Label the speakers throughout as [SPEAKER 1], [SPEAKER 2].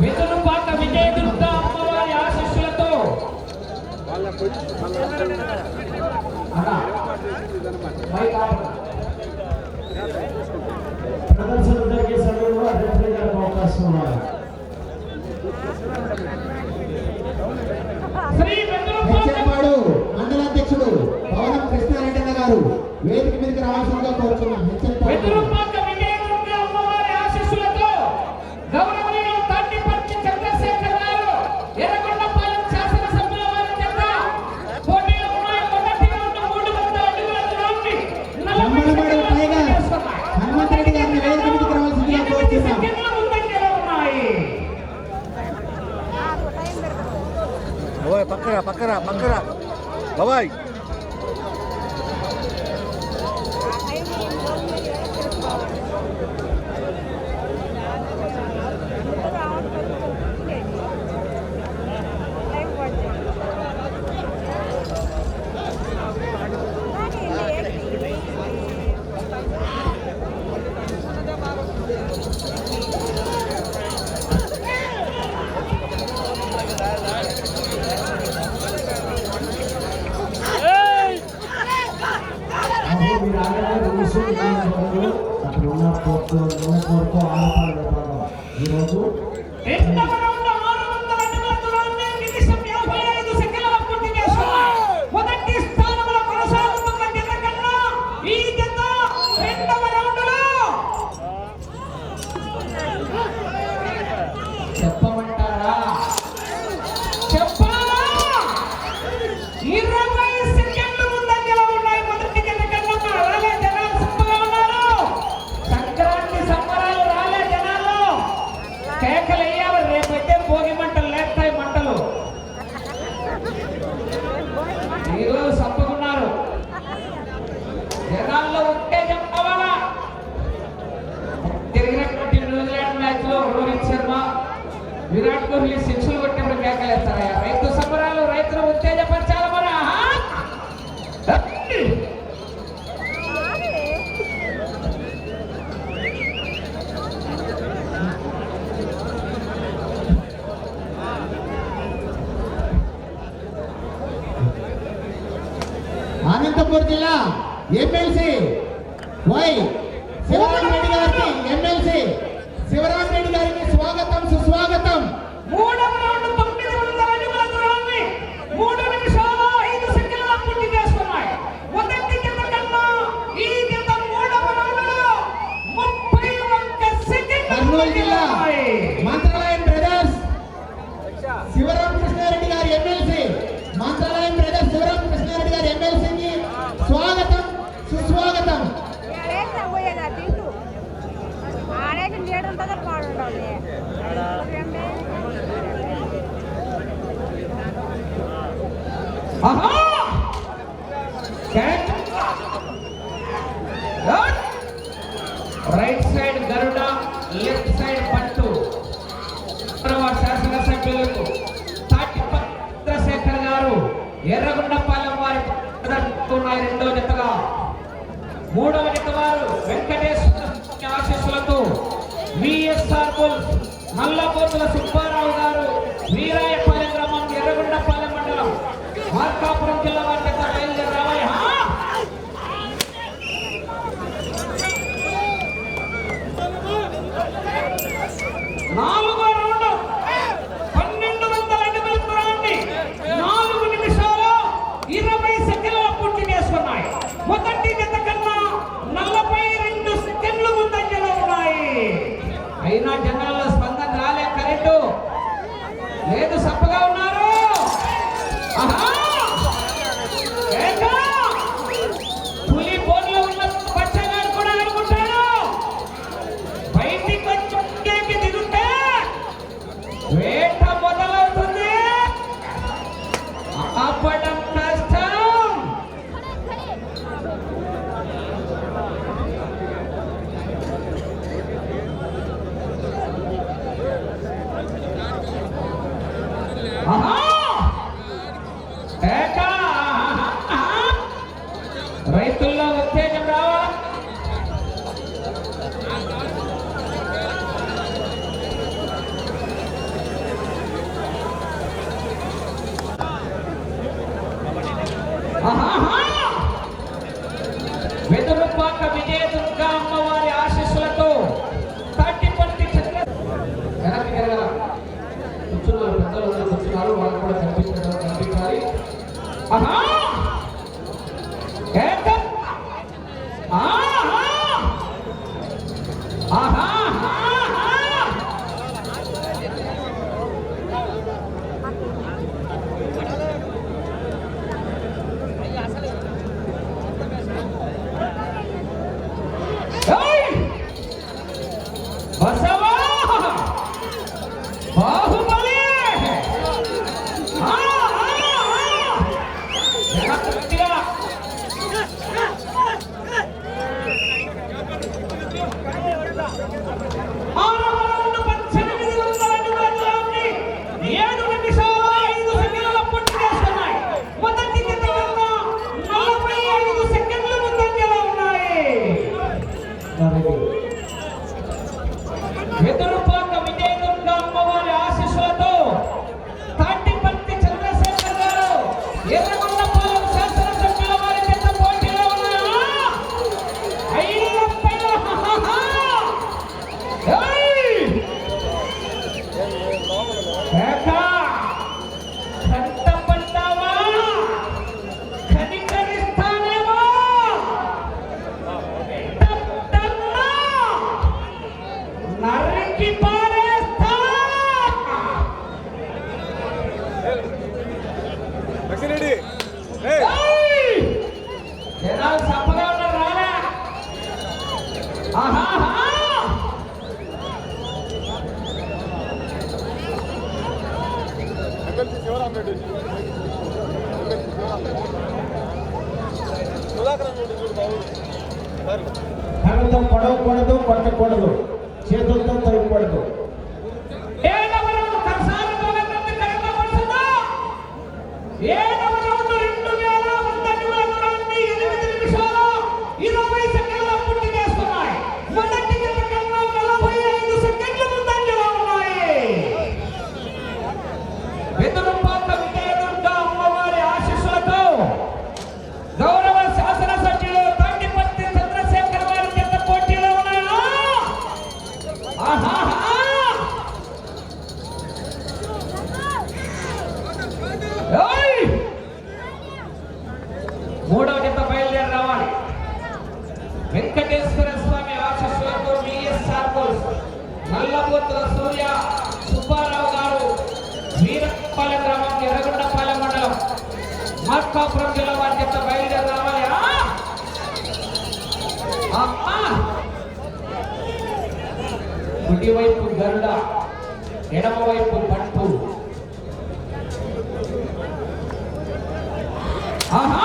[SPEAKER 1] విదురుపాట విజయదుర్గ అమ్మవారి ఆశీస్సులతో. ప్రదర్శన జరిగే సమయంలో రెఫరీ గారికి అవకాశం ఉన్నారు.
[SPEAKER 2] పవనం కృష్ణారెడ్డి గారు వేదిక మీదకి రావాల్సిందిగా కోరుతున్నాం హెచ్చరిక Bangkerap, Bangkerap. Bye-bye. তারপরে
[SPEAKER 3] ওনার পর্ব নৌ পর্ব
[SPEAKER 4] আর পারবে পারব right side Garuda left side పట్టు. శాసనసభ్యులకు తాటి చంద్రశేఖర్ గారు ఎర్రగొండపాలెం వారి ఉన్నాయి రెండో జతగా. మూడవ జత వారు వెంకటేశ్వర ఆశీస్సులతో విఎస్ఆర్ బుల్స్ నల్లపోతుల సుబ్బారావు గారు
[SPEAKER 5] వెదరుపాక విజయ దుర్గా
[SPEAKER 1] అమ్మ పొడవకూడదు పట్టకూడదు. చేతులతో
[SPEAKER 4] తొలగకూడదు తాడిగొత్తుల సూర్య సుబ్బారావు గారు వీరపాలెం గ్రామం ఎర్రగొండపాలెం మండలం మార్కాపురం జిల్లా వారి చెత్త బయలుదేరి గరుడ ఎడమవైపు పంపు ఆహా!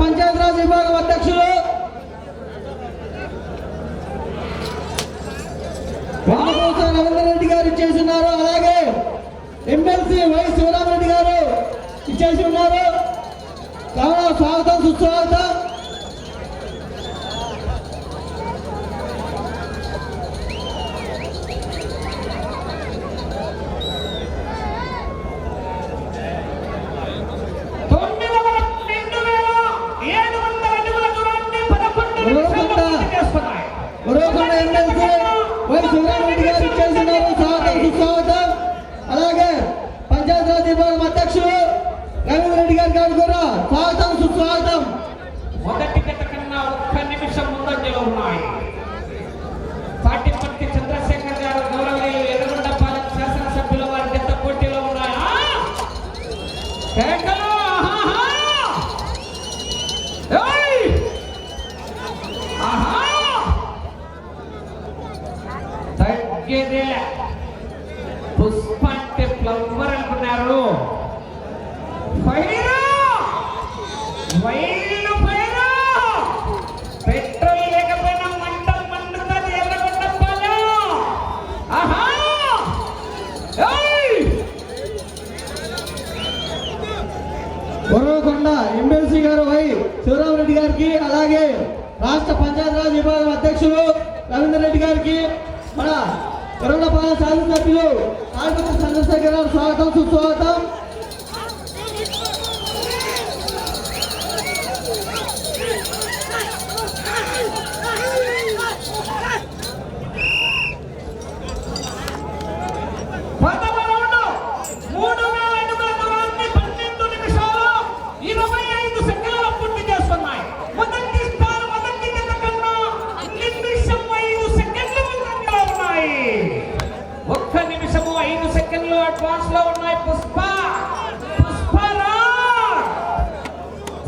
[SPEAKER 1] పంచాయతీరాజ్ విభాగం అధ్యక్షులు. వామకోస రవీంద్రరెడ్డి గారు ఇచ్చేసి ఉన్నారు అలాగే ఎమ్మెల్సీ వై శివరామరెడ్డి గారు ఇచ్చేసి ఉన్నారు స్వాగతం సుస్వాగతం. మంత్రి గారు వై శివరామరెడ్డి గారికి అలాగే రాష్ట్ర పంచాయతీరాజ్ విభాగం అధ్యక్షులు రవీందర్ రెడ్డి గారికి మన కరోనా పాలన సాధన సభ్యులు చంద్రశేఖర్ స్వాగతం సుస్వాగతం.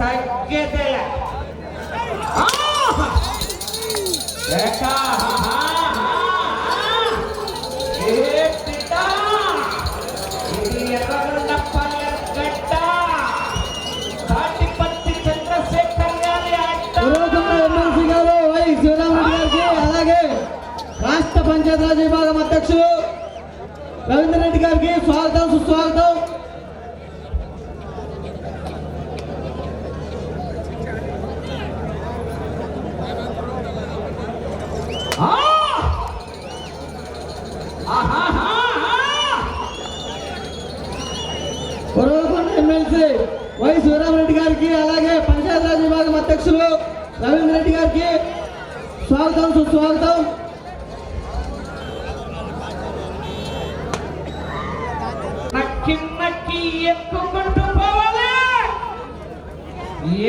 [SPEAKER 1] వై గారికి అలాగే రాష్ట్ర పంచాయతీరాజ్ విభాగం అధ్యక్షులు రవీంద్రరెడ్డి గారికి స్వాగతం సుస్వాగతం. స్వాగతం.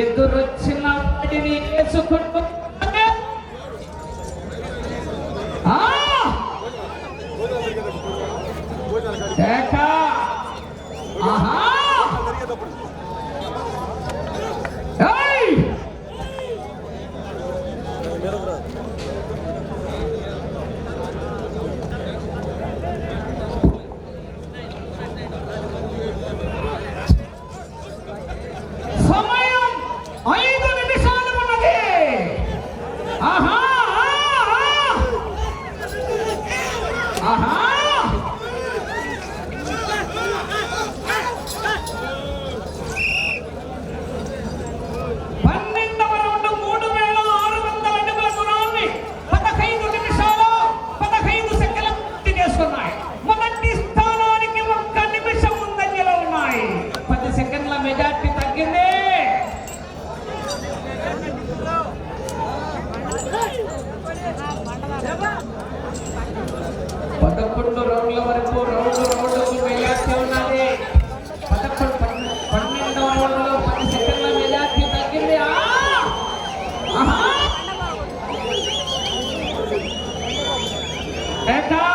[SPEAKER 4] ఎదురొచ్చిన వాటిని వేసుకుంటూ এটা